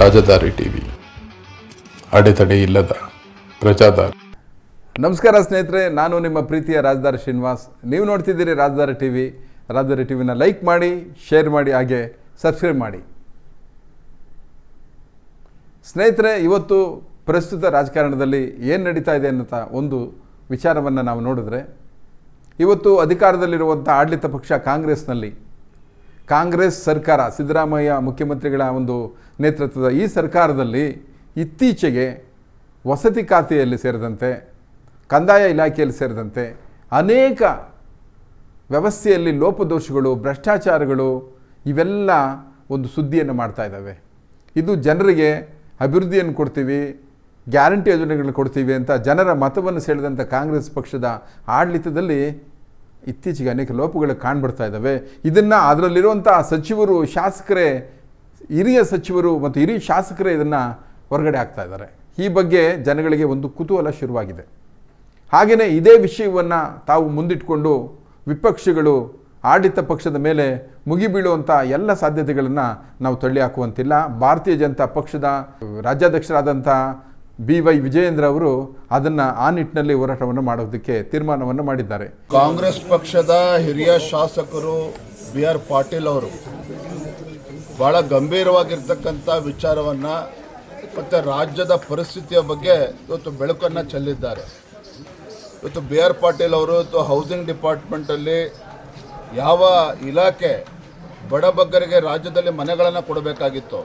ರಾಜಧಾರಿ TV. ಅಡೆತಡೆ ಇಲ್ಲದ ಪ್ರಜಾದಾರಿ. ನಮಸ್ಕಾರ ಸ್ನೇಹಿತರೆ, ನಾನು ನಿಮ್ಮ ಪ್ರೀತಿಯ ರಾಜಧಾರಿ ಶ್ರೀನಿವಾಸ್. ನೀವು ನೋಡ್ತಿದ್ದೀರಿ ರಾಜಧಾರಿ ಟಿ ರಾಜದಾರಿ ಟಿ ವಿನ ಲೈಕ್ ಮಾಡಿ, ಶೇರ್ ಮಾಡಿ, ಹಾಗೆ ಸಬ್ಸ್ಕ್ರೈಬ್ ಮಾಡಿ. ಸ್ನೇಹಿತರೆ, ಇವತ್ತು ಪ್ರಸ್ತುತ ರಾಜಕಾರಣದಲ್ಲಿ ಏನು ನಡೀತಾ ಇದೆ ಅನ್ನೋಂಥ ಒಂದು ವಿಚಾರವನ್ನು ನಾವು ನೋಡಿದ್ರೆ, ಇವತ್ತು ಅಧಿಕಾರದಲ್ಲಿರುವಂಥ ಆಡಳಿತ ಪಕ್ಷ ಕಾಂಗ್ರೆಸ್ನಲ್ಲಿ, ಕಾಂಗ್ರೆಸ್ ಸರ್ಕಾರ, ಸಿದ್ದರಾಮಯ್ಯ ಮುಖ್ಯಮಂತ್ರಿಗಳ ಒಂದು ನೇತೃತ್ವದ ಈ ಸರ್ಕಾರದಲ್ಲಿ ಇತ್ತೀಚೆಗೆ ವಸತಿ ಖಾತೆಯಲ್ಲಿ ಸೇರಿದಂತೆ, ಕಂದಾಯ ಇಲಾಖೆಯಲ್ಲಿ ಸೇರಿದಂತೆ ಅನೇಕ ವ್ಯವಸ್ಥೆಯಲ್ಲಿ ಲೋಪದೋಷಗಳು, ಭ್ರಷ್ಟಾಚಾರಗಳು, ಇವೆಲ್ಲ ಒಂದು ಸುದ್ದಿಯನ್ನು ಮಾಡ್ತಾ ಇದ್ದಾವೆ. ಇದು ಜನರಿಗೆ ಅಭಿವೃದ್ಧಿಯನ್ನು ಕೊಡ್ತೀವಿ, ಗ್ಯಾರಂಟಿ ಯೋಜನೆಗಳನ್ನು ಕೊಡ್ತೀವಿ ಅಂತ ಜನರ ಮತವನ್ನು ಸೆಳೆದಂಥ ಕಾಂಗ್ರೆಸ್ ಪಕ್ಷದ ಆಡಳಿತದಲ್ಲಿ ಇತ್ತೀಚೆಗೆ ಅನೇಕ ಲೋಪಗಳು ಕಾಣ್ಬಿಡ್ತಾ ಇದ್ದಾವೆ. ಇದನ್ನು ಅದರಲ್ಲಿರುವಂಥ ಸಚಿವರು, ಶಾಸಕರೇ, ಹಿರಿಯ ಸಚಿವರು ಮತ್ತು ಹಿರಿಯ ಶಾಸಕರೇ ಇದನ್ನು ಹೊರಗಡೆ ಆಗ್ತಾ ಇದ್ದಾರೆ. ಈ ಬಗ್ಗೆ ಜನಗಳಿಗೆ ಒಂದು ಕುತೂಹಲ ಶುರುವಾಗಿದೆ. ಹಾಗೆಯೇ ಇದೇ ವಿಷಯವನ್ನು ತಾವು ಮುಂದಿಟ್ಕೊಂಡು ವಿಪಕ್ಷಗಳು ಆಡಳಿತ ಪಕ್ಷದ ಮೇಲೆ ಮುಗಿಬೀಳುವಂಥ ಎಲ್ಲ ಸಾಧ್ಯತೆಗಳನ್ನು ನಾವು ತಳ್ಳಿ ಹಾಕುವಂತಿಲ್ಲ. ಭಾರತೀಯ ಜನತಾ ಪಕ್ಷದ ರಾಜ್ಯಾಧ್ಯಕ್ಷರಾದಂಥ ಬಿ ವೈ ವಿಜಯೇಂದ್ರ ಅವರು ಅದನ್ನು ಆ ನಿಟ್ಟಿನಲ್ಲಿ ಹೋರಾಟವನ್ನು ಮಾಡೋದಕ್ಕೆ ತೀರ್ಮಾನವನ್ನು ಮಾಡಿದ್ದಾರೆ. ಕಾಂಗ್ರೆಸ್ ಪಕ್ಷದ ಹಿರಿಯ ಶಾಸಕರು ಬಿ ಆರ್ ಪಾಟೀಲ್ ಅವರು ಭಾಳ ಗಂಭೀರವಾಗಿರ್ತಕ್ಕಂಥ ವಿಚಾರವನ್ನು ಮತ್ತು ರಾಜ್ಯದ ಪರಿಸ್ಥಿತಿಯ ಬಗ್ಗೆ ಇವತ್ತು ಬೆಳಕನ್ನು ಚೆಲ್ಲಿದ್ದಾರೆ. ಇವತ್ತು ಬಿ ಆರ್ ಪಾಟೀಲ್ ಅವರು ಇವತ್ತು ಹೌಸಿಂಗ್ ಡಿಪಾರ್ಟ್ಮೆಂಟಲ್ಲಿ ಯಾವ ಇಲಾಖೆ ಬಡಬಗ್ಗರಿಗೆ ರಾಜ್ಯದಲ್ಲಿ ಮನೆಗಳನ್ನು ಕೊಡಬೇಕಾಗಿತ್ತು,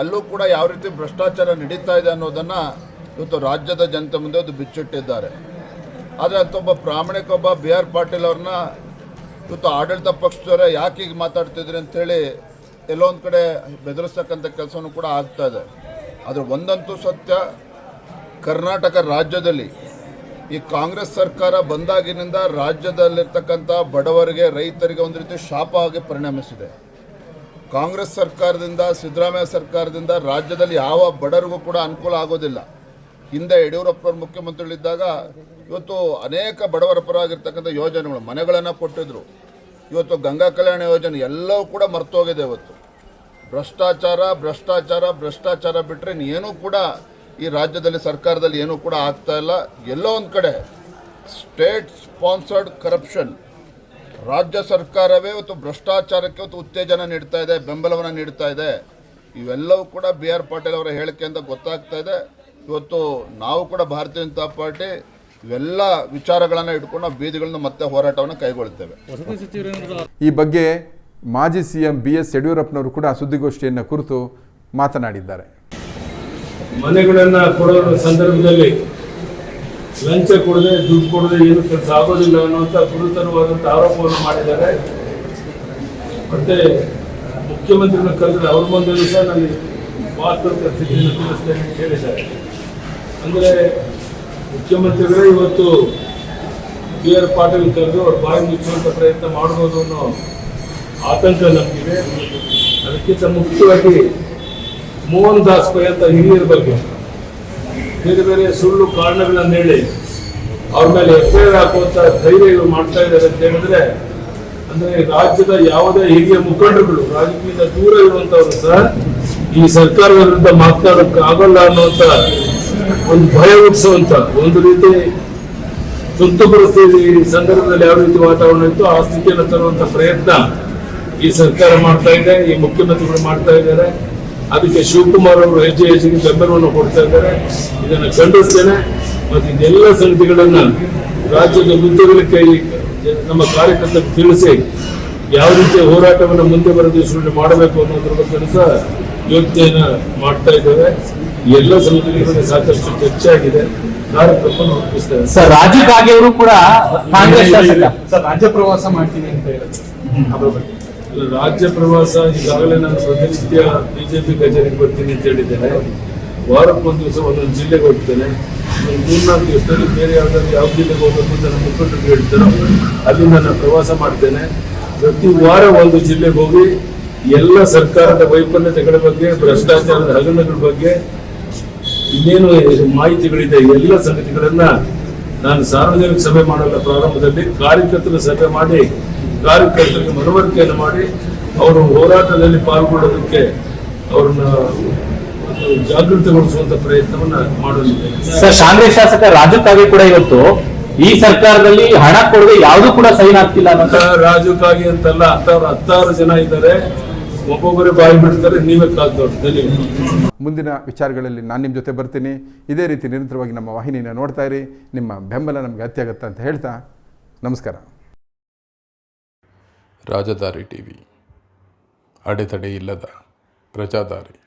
ಅಲ್ಲೂ ಕೂಡ ಯಾವ ರೀತಿ ಭ್ರಷ್ಟಾಚಾರ ನಡೀತಾ ಇದೆ ಅನ್ನೋದನ್ನು ಇವತ್ತು ರಾಜ್ಯದ ಜನತೆ ಮುಂದೆ ಅದು ಬಿಚ್ಚಿಟ್ಟಿದ್ದಾರೆ. ಆದರೆ ಅಂತೊಬ್ಬ ಪ್ರಾಮಾಣಿಕ ಒಬ್ಬ ಬಿ ಆರ್ ಪಾಟೀಲ್ ಅವ್ರನ್ನ ಇವತ್ತು ಆಡಳಿತ ಪಕ್ಷದವರ ಯಾಕೆ ಈಗ ಮಾತಾಡ್ತಿದ್ರಿ ಅಂಥೇಳಿ ಒಂದು ಕಡೆ ಬೆದರಿಸ್ತಕ್ಕಂಥ ಕೆಲಸವೂ ಕೂಡ ಆಗ್ತಾ ಇದೆ. ಆದರೆ ಒಂದಂತೂ ಸತ್ಯ, ಕರ್ನಾಟಕ ರಾಜ್ಯದಲ್ಲಿ ಈ ಕಾಂಗ್ರೆಸ್ ಸರ್ಕಾರ ಬಂದಾಗಿನಿಂದ ರಾಜ್ಯದಲ್ಲಿರ್ತಕ್ಕಂಥ ಬಡವರಿಗೆ, ರೈತರಿಗೆ ಒಂದು ರೀತಿ ಶಾಪ ಆಗಿ ಪರಿಣಮಿಸಿದೆ. ಕಾಂಗ್ರೆಸ್ ಸರ್ಕಾರದಿಂದ, ಸಿದ್ದರಾಮಯ್ಯ ಸರ್ಕಾರದಿಂದ ರಾಜ್ಯದಲ್ಲಿ ಯಾವ ಬಡವರಿಗೂ ಕೂಡ ಅನುಕೂಲ ಆಗೋದಿಲ್ಲ. ಹಿಂದೆ ಯಡಿಯೂರಪ್ಪ ಮುಖ್ಯಮಂತ್ರಿಗಳಿದ್ದಾಗ ಇವತ್ತು ಅನೇಕ ಬಡವರ ಪರವಾಗಿರ್ತಕ್ಕಂಥ ಯೋಜನೆಗಳು, ಮನೆಗಳನ್ನು ಕೊಟ್ಟಿದ್ರು. ಇವತ್ತು ಗಂಗಾ ಕಲ್ಯಾಣ ಯೋಜನೆ ಎಲ್ಲವೂ ಕೂಡ ಮರ್ತೋಗಿದೆ ಇವತ್ತು. ಭ್ರಷ್ಟಾಚಾರ ಭ್ರಷ್ಟಾಚಾರ ಭ್ರಷ್ಟಾಚಾರ ಬಿಟ್ಟರೆ ಏನೂ ಕೂಡ ಈ ರಾಜ್ಯದಲ್ಲಿ ಸರ್ಕಾರದಲ್ಲಿ ಏನೂ ಕೂಡ ಆಗ್ತಾ ಇಲ್ಲ. ಎಲ್ಲೋ ಒಂದು ಕಡೆ ಸ್ಟೇಟ್ ಸ್ಪಾನ್ಸರ್ಡ್ ಕರಪ್ಷನ್ ರಾಜ್ಯ ಸರ್ಕಾರವೇ ಇವತ್ತು ಭ್ರಷ್ಟಾಚಾರಕ್ಕೆ ಇವತ್ತು ಉತ್ತೇಜನ ನೀಡ್ತಾ ಇದೆ, ಬೆಂಬಲವನ್ನು ನೀಡ್ತಾ ಇದೆ. ಇವೆಲ್ಲವೂ ಕೂಡ ಬಿ ಆರ್ ಪಾಟೀಲ್ ಅವರ ಹೇಳಿಕೆಯಿಂದ ಗೊತ್ತಾಗ್ತಾ ಇದೆ. ಇವತ್ತು ನಾವು ಕೂಡ ಭಾರತೀಯ ಜನತಾ ಪಾರ್ಟಿ ಇವೆಲ್ಲ ವಿಚಾರಗಳನ್ನು ಇಟ್ಕೊಂಡು ಬೀದಿಗಳನ್ನು ಮತ್ತೆ ಹೋರಾಟವನ್ನು ಕೈಗೊಳ್ಳುತ್ತೇವೆ ಈ ಬಗ್ಗೆ ಮಾಜಿ ಸಿ ಎಂ ಬಿ ಎಸ್ ಯಡಿಯೂರಪ್ಪನವರು ಕೂಡ ಸುದ್ದಿಗೋಷ್ಠಿಯನ್ನು ಕುರಿತು ಮಾತನಾಡಿದ್ದಾರೆ. ಮನೆಗಳನ್ನ ಕೊಡೋ ಸಂದರ್ಭದಲ್ಲಿ ಲಂಚ ಕೊಡದೆ, ದುಡ್ಡು ಕೊಡದೆ ಏನು ಕೆಲಸ ಆಗೋದಿಲ್ಲ ಅನ್ನುವಂಥ ಗುರುತರವಾದಂಥ ಆರೋಪವನ್ನು ಮಾಡಿದ್ದಾರೆ. ಮತ್ತೆ ಮುಖ್ಯಮಂತ್ರಿನ ಕರೆದ್ರೆ ಅವ್ರ ಮುಂದೆ ಸಹ ನನಗೆ ವಾಸ್ತವಿಕ ಸ್ಥಿತಿಯನ್ನು ತಿಳಿಸ್ತೇನೆ ಅಂತ ಹೇಳಿದ್ದಾರೆ. ಅಂದರೆ ಮುಖ್ಯಮಂತ್ರಿಗಳೇ ಇವತ್ತು ಬಿ ಆರ್ ಪಾಟೀಲ್ ಕರೆದು ಅವ್ರ ಬಾಯಿ ಮುಚ್ಚುವಂಥ ಪ್ರಯತ್ನ ಮಾಡ್ಬೋದು ಅನ್ನೋ ಆತಂಕ ನಮಗಿದೆ. ಅದಕ್ಕಿಂತ ಮುಖ್ಯವಾಗಿ ಮೋಹನ್ ದಾಸ್ ಪೈ ಅಂತ ಹಿರಿಯರ ಬಗ್ಗೆ ಬೇರೆ ಬೇರೆ ಸುಳ್ಳು ಕಾರಣಗಳನ್ನು ಹೇಳಿ ಅವ್ರ ಮೇಲೆ ಎಫ್ ಐ ಆರ್ ಹಾಕುವಂತ ಧೈರ್ಯ ಇವರು ಮಾಡ್ತಾ ಇದ್ದಾರೆ ಅಂತ ಹೇಳಿದ್ರೆ, ಅಂದ್ರೆ ರಾಜ್ಯದ ಯಾವುದೇ ಹಿರಿಯ ಮುಖಂಡರುಗಳು, ರಾಜಕೀಯದ ದೂರ ಇರುವಂತವ್ರು ಸಹ ಈ ಸರ್ಕಾರದ ವಿರುದ್ಧ ಮಾತನಾಡೋಕೆ ಆಗಲ್ಲ ಅನ್ನುವಂತ ಒಂದು ಭಯ ಹುಟ್ಟಿಸುವಂತ, ಒಂದು ರೀತಿ ತುರ್ತು ಪರಿಸ್ಥಿತಿ ಸಂದರ್ಭದಲ್ಲಿ ಯಾವ ರೀತಿ ವಾತಾವರಣ ಇತ್ತು ಆ ಸ್ಥಿತಿಯನ್ನು ತರುವಂತ ಪ್ರಯತ್ನ ಈ ಸರ್ಕಾರ ಮಾಡ್ತಾ ಇದೆ, ಈ ಮುಖ್ಯಮಂತ್ರಿಗಳು ಮಾಡ್ತಾ ಇದ್ದಾರೆ. ಅದಕ್ಕೆ ಶಿವಕುಮಾರ್ ಅವರು ಹೆಜ್ಜೆ ಹೆಜ್ಜೆಗೆ ಬೆಂಬಲವನ್ನು ಕೊಡ್ತಾ ಇದ್ದಾರೆ. ಇದನ್ನು ಖಂಡಿಸ್ತೇನೆ. ಮತ್ತು ಇದೆಲ್ಲ ಸಂಗತಿಗಳನ್ನ ರಾಜ್ಯದ ಉದ್ಯೋಗಗಳ ಕೈ ನಮ್ಮ ಕಾರ್ಯಕರ್ತರು ತಿಳಿಸಿ ಯಾವ ರೀತಿಯ ಹೋರಾಟವನ್ನು ಮುಂದೆ ಬರೋ ದಿವಸಗಳಲ್ಲಿ ಮಾಡಬೇಕು ಅನ್ನೋದ್ರ ಬಗ್ಗೆ ಸಹ ಯೋಚನೆಯನ್ನ ಮಾಡ್ತಾ ಇದ್ದೇವೆ. ಎಲ್ಲ ಸಂಗತಿಗಳ ಬಗ್ಗೆ ಸಾಕಷ್ಟು ಚರ್ಚೆ ಆಗಿದೆ ಕಾರ್ಯಕ್ರಮವನ್ನು ರೂಪಿಸ್ತೇವೆ ಸರ್ ರಾಜೀವ್ ಗಾಂಧಿ ಅವರು ಕೂಡ ಕಾಂಗ್ರೆಸ್ ಶಾಸಕ. ಸರ್ ರಾಜ್ಯ ಪ್ರವಾಸ ಮಾಡ್ತೀನಿ ಅಂತ ಹೇಳಿದ್ರು ಅದ್ರ ಬಗ್ಗೆ. ರಾಜ್ಯ ಪ್ರವಾಸ ಈಗಾಗಲೇ ನಾನು ಪ್ರತಿನಿತ್ಯ ಬಿಜೆಪಿ ಕಚೇರಿಗೆ ಬರ್ತೀನಿ ಅಂತ ಹೇಳಿದ್ದೇನೆ. ವಾರಕ್ಕೊಂದು ದಿವಸ ಒಂದೊಂದು ಜಿಲ್ಲೆಗೆ ಹೋಗ್ತೇನೆ. ಮೂರ್ನಾಲ್ಕು ದಿವಸದಲ್ಲಿ ಬೇರೆ ಯಾವ್ದಾದ್ರು ಯಾವ ಜಿಲ್ಲೆಗೆ ಹೋಗಬೇಕು ಅಂತ ನಮ್ಮ ಮುಖಂಡರು ಹೇಳ್ತಾರೋ. ಅಲ್ಲಿಂದ ನಾನು ಪ್ರವಾಸ ಮಾಡ್ತೇನೆ. ಪ್ರತಿ ವಾರ ಒಂದು ಜಿಲ್ಲೆಗೆ ಹೋಗಿ ಎಲ್ಲ ಸರ್ಕಾರದ ವೈಫಲ್ಯತೆಗಳ ಬಗ್ಗೆ, ಭ್ರಷ್ಟಾಚಾರದ ಹಗರಣಗಳ ಬಗ್ಗೆ ಇನ್ನೇನು ಮಾಹಿತಿಗಳಿದೆ, ಎಲ್ಲ ಸಂಗತಿಗಳನ್ನ ನಾನು ಸಾರ್ವಜನಿಕ ಸಭೆ ಮಾಡಲ್ಲ. ಪ್ರಾರಂಭದಲ್ಲಿ ಕಾರ್ಯಕರ್ತರ ಸಭೆ ಮಾಡಿ ಕಾರ್ಯಕರ್ತರಿಗೆ ಮನವರಿಕೆಯನ್ನು ಮಾಡಿ ಅವರು ಹೋರಾಟದಲ್ಲಿ ಪಾಲ್ಗೊಳ್ಳೋದಕ್ಕೆ ಅವ್ರನ್ನ ಜಾಗೃತಿಗೊಳಿಸುವಂತ ಪ್ರಯತ್ನವನ್ನ ಮಾಡಲಿದೆ ಸರ್ ಕಾಂಗ್ರೆಸ್ ಶಾಸಕ ರಾಜು ಕಾಗೆ ಕೂಡ ಇವತ್ತು ಈ ಸರ್ಕಾರದಲ್ಲಿ ಹಣ ಕೊಡದೆ ಯಾವುದು ಕೂಡ ಸೈನ್ ಆಗ್ತಿಲ್ಲ ಅಂತ. ರಾಜು ಕಾಗೆ ಅಂತಲ್ಲ ಹತ್ತಾರು ಹತ್ತಾರು ಜನ ಇದ್ದಾರೆ. ಒಬ್ಬೊಬ್ಬರೇ ಬಾಯಿ ಬಿಡ್ತಾರೆ ನೀವೇ ಧನ್ಯವಾದ ಮುಂದಿನ ವಿಚಾರಗಳಲ್ಲಿ ನಾನು ನಿಮ್ಮ ಜೊತೆ ಬರ್ತೀನಿ. ಇದೇ ರೀತಿ ನಿರಂತರವಾಗಿ ನಮ್ಮ ವಾಹಿನಿಯನ್ನು ನೋಡ್ತಾ ಇರಿ. ನಿಮ್ಮ ಬೆಂಬಲ ನಮಗೆ ಅತ್ಯಾಗತ್ತ ಅಂತ ಹೇಳ್ತಾ ನಮಸ್ಕಾರ. ರಾಜದಾರಿ ಟಿವಿ. ಅಡೆತಡೆ ಇಲ್ಲದ ಪ್ರಜಾದಾರಿ.